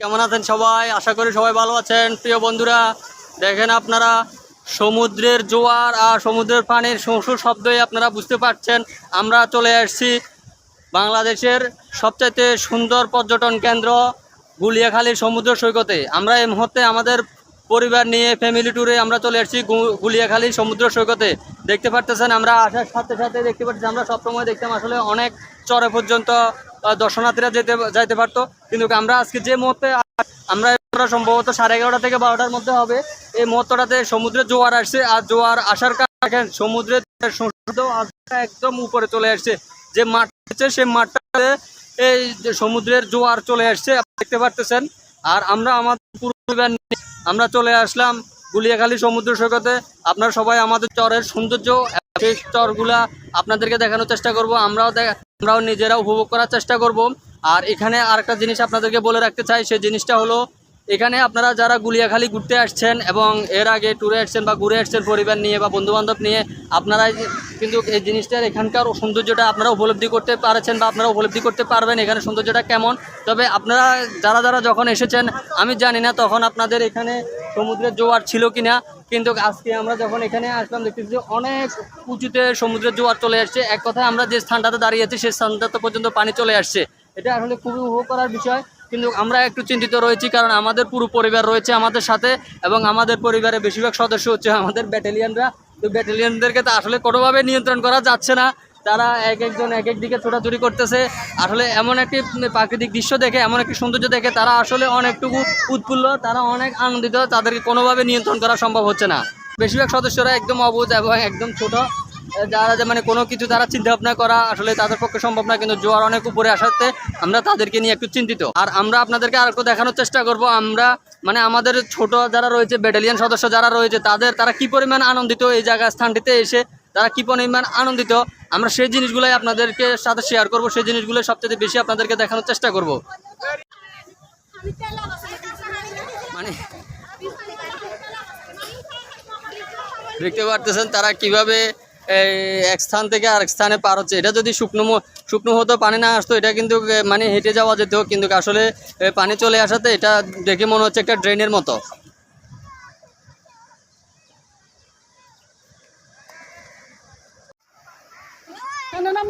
কেমন আছেন সবাই? আশা করি সবাই ভালো আছেন। প্রিয় বন্ধুরা, দেখেন আপনারা, সমুদ্রের জোয়ার আর সমুদ্রের পানির সুর শব্দই আপনারা বুঝতে পারছেন। আমরা চলে আসছি বাংলাদেশের সবচাইতে সুন্দর পর্যটন কেন্দ্র গুলিয়াখালীর সমুদ্র সৈকতে। আমরা এই মুহূর্তে আমাদের পরিবার নিয়ে ফ্যামিলি ট্যুরে আমরা চলে এসেছি গু- গুলিয়াখালীর সমুদ্র সৈকতে। দেখতে পারতেছেন আমরা আসার সাথে সাথে দেখতে পাচ্ছি আমরা সবসময় দেখতাম আসলে অনেক চরে পর্যন্ত দর্শনার্থীরা যেতে যাইতে পারতো। কিন্তু আমরা আজকে যে মুহূর্তে আমরা সম্ভবত সাড়ে এগারোটা থেকে বারোটার মধ্যে হবে, এই মুহূর্তটাতে সমুদ্রে জোয়ার আসছে। আর জোয়ার আসার কারণে দেখেন, সমুদ্রের একদম উপরে চলে আসছে। যে মাঠ আছে, সেই মাঠটাতে এই সমুদ্রের জোয়ার চলে আসছে দেখতে পারতেছেন। আর আমরা আমাদের পুরো নিয়ে আমরা চলে আসলাম গুলিয়াখালী সমুদ্র সৈকতে। আপনারা সবাই আমাদের চরের সৌন্দর্য সেই চরগুলা আপনাদেরকে দেখানোর চেষ্টা করব। আমরাও দেখ- আমরাও নিজেরা উপভোগ করার চেষ্টা করব। আর এখানে আরেকটা জিনিস আপনাদেরকে বলে রাখতে চাই, সেই জিনিসটা হলো এখানে আপনারা যারা গুলিয়াখালী ঘুরতে আসছেন এবং এর আগে ট্যুরে আসছেন বা ঘুরে আসছেন পরিবার নিয়ে বা বন্ধুবান্ধব নিয়ে, আপনারা কিন্তু এই জিনিসটার এখানকার সৌন্দর্যটা আপনারা উপলব্ধি করতে পারছেন বা আপনারা উপলব্ধি করতে পারবেন এখানে সৌন্দর্যটা কেমন। তবে আপনারা যারা যারা যখন এসেছেন, আমি জানি না তখন আপনাদের এখানে সমুদ্রের জোয়ার ছিল কি না কিন্তু আজকে আমরা যখন এখানে আসলাম, দেখতেছি যে অনেক উঁচুতে সমুদ্রের জোয়ার চলে আসছে। এক কথায় আমরা যে স্থানটাতে দাঁড়িয়ে আছি সেই স্থানটাতে পর্যন্ত পানি চলে আসছে। এটা আসলে খুবই উপভোগ করার বিষয়। কিন্তু আমরা একটু চিন্তিত রয়েছি কারণ আমাদের পুরো পরিবার রয়েছে আমাদের সাথে এবং আমাদের পরিবারের বেশিরভাগ সদস্য হচ্ছে আমাদের ব্যাটালিয়ানরা। তো ব্যাটালিয়ানদেরকে তো আসলে কোনোভাবে নিয়ন্ত্রণ করা যাচ্ছে না। তারা এক একজন এক এক দিকে ছোটাছুটি করতেছে। আসলে এমন একটি প্রাকৃতিক দৃশ্য দেখে, এমন একটি সৌন্দর্য দেখে তারা আসলে অনেকটুকু উৎফুল্ল, তারা অনেক আনন্দিত, তাদেরকে কোনোভাবে নিয়ন্ত্রণ করা সম্ভব হচ্ছে না। বেশিরভাগ সদস্যরা একদম অবুঝ এবং একদম ছোট। যারা যে মানে কোনো কিছু তারা চিন্তা ভাবনা করা আসলে তাদের পক্ষে সম্ভব না, কিন্তু জোয়ার অনেক উপরে আসাতে আমরা তাদেরকে নিয়ে একটু চিন্তিত। আর আমরা আপনাদেরকে আর একটু দেখানোর চেষ্টা করব, আমরা মানে আমাদের ছোট যারা রয়েছে, ব্যাটালিয়ান সদস্য যারা রয়েছে, তাদের তারা কি পরিমাণ আনন্দিত এই জায়গা স্থানটিতে এসে তারা কি পরিমাণ আনন্দিত? আমরা সেই জিনিসগুলোই আপনাদেরকে সাথে শেয়ার করব, সেই জিনিসগুলো সবচেয়ে বেশি আপনাদেরকে দেখানোর চেষ্টা করব। মানে দেখতে পারতেছেন তারা কীভাবে এক স্থান থেকে আরেক স্থানে পার হচ্ছে। এটা যদি শুকনো শুকনো হতো পানি না আসতো এটা কিন্তু মানে হেঁটে যাওয়া যেত। কিন্তু আসলে পানি চলে আসাতে এটা দেখে মনে হচ্ছে একটা ড্রেনের মতো। no, no,